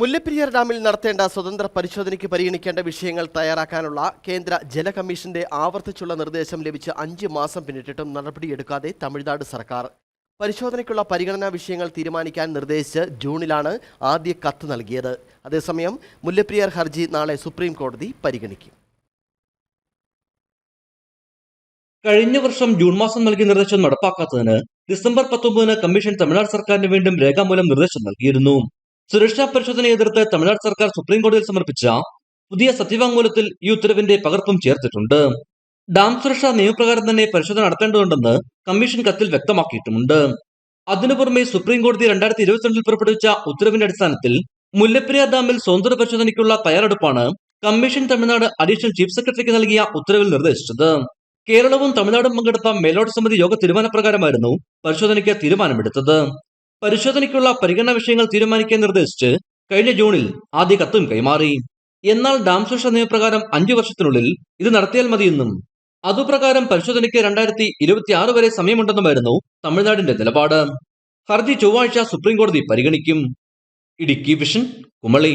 മുല്ലപ്പെരിയാർ ഡാമിൽ നടത്തേണ്ട സ്വതന്ത്ര പരിശോധനയ്ക്ക് പരിഗണിക്കേണ്ട വിഷയങ്ങൾ തയ്യാറാക്കാനുള്ള കേന്ദ്ര ജല കമ്മീഷന്റെ ആവർത്തിച്ചുള്ള നിർദ്ദേശം ലഭിച്ച് അഞ്ച് മാസം പിന്നിട്ടിട്ടും നടപടിയെടുക്കാതെ തമിഴ്നാട് സർക്കാർ. പരിശോധനയ്ക്കുള്ള പരിഗണനാ വിഷയങ്ങൾ തീരുമാനിക്കാൻ നിർദ്ദേശിച്ച് ജൂണിലാണ് ആദ്യ കത്ത് നൽകിയത്. അതേസമയം മുല്ലപ്പെരിയാർ ഹർജി നാളെ സുപ്രീം കോടതി പരിഗണിക്കും. കഴിഞ്ഞ വർഷം ജൂൺ മാസം നൽകിയ നിർദ്ദേശം നടപ്പാക്കാത്തതിന് ഡിസംബർ പത്തൊമ്പതിന് കമ്മീഷൻ തമിഴ്നാട് സർക്കാരിന് വീണ്ടും രേഖാമൂലം നിർദ്ദേശം നൽകിയിരുന്നു. സുരക്ഷാ പരിശോധനയെ എതിർത്ത് തമിഴ്നാട് സർക്കാർ സുപ്രീം കോടതിയിൽ സമർപ്പിച്ച പുതിയ സത്യവാങ്മൂലത്തിൽ ഈ ഉത്തരവിന്റെ പകർപ്പും ചേർത്തിട്ടുണ്ട്. ഡാം സുരക്ഷാ നിയമപ്രകാരം തന്നെ പരിശോധന നടത്തേണ്ടതുണ്ടെന്ന് കമ്മീഷൻ കത്തിൽ വ്യക്തമാക്കിയിട്ടുമുണ്ട്. അതിനു പുറമെ സുപ്രീം കോടതി രണ്ടായിരത്തി ഇരുപത്തിരണ്ടിൽ പുറപ്പെടുവിച്ച ഉത്തരവിന്റെ അടിസ്ഥാനത്തിൽ മുല്ലപ്പെരിയാർ ഡാമിൽ സ്വതന്ത്ര പരിശോധനയ്ക്കുള്ള തയ്യാറെടുപ്പാണ് കമ്മീഷൻ തമിഴ്നാട് അഡീഷണൽ ചീഫ് സെക്രട്ടറിക്ക് നൽകിയ ഉത്തരവിൽ നിർദ്ദേശിച്ചത്. കേരളവും തമിഴ്നാടും പങ്കെടുത്ത മേലോട്ട് സമിതി യോഗ തീരുമാനപ്രകാരമായിരുന്നു പരിശോധനയ്ക്ക് തീരുമാനമെടുത്തത്. പരിശോധനയ്ക്കുള്ള പരിഗണന വിഷയങ്ങൾ തീരുമാനിക്കാൻ നിർദ്ദേശിച്ച് കഴിഞ്ഞ ജൂണിൽ ആദ്യ കത്തും കൈമാറി. എന്നാൽ ഡാം സുരക്ഷാ നിയമപ്രകാരം അഞ്ചു വർഷത്തിനുള്ളിൽ ഇത് നടത്തിയാൽ മതിയെന്നും അതുപ്രകാരം പരിശോധനയ്ക്ക് രണ്ടായിരത്തി ഇരുപത്തിയാറ് വരെ സമയമുണ്ടെന്നുമായിരുന്നു തമിഴ്നാടിന്റെ നിലപാട്. ഹർജി ചൊവ്വാഴ്ച സുപ്രീം കോടതി പരിഗണിക്കും. ഇടുക്കി വിഷൻ കുമളി.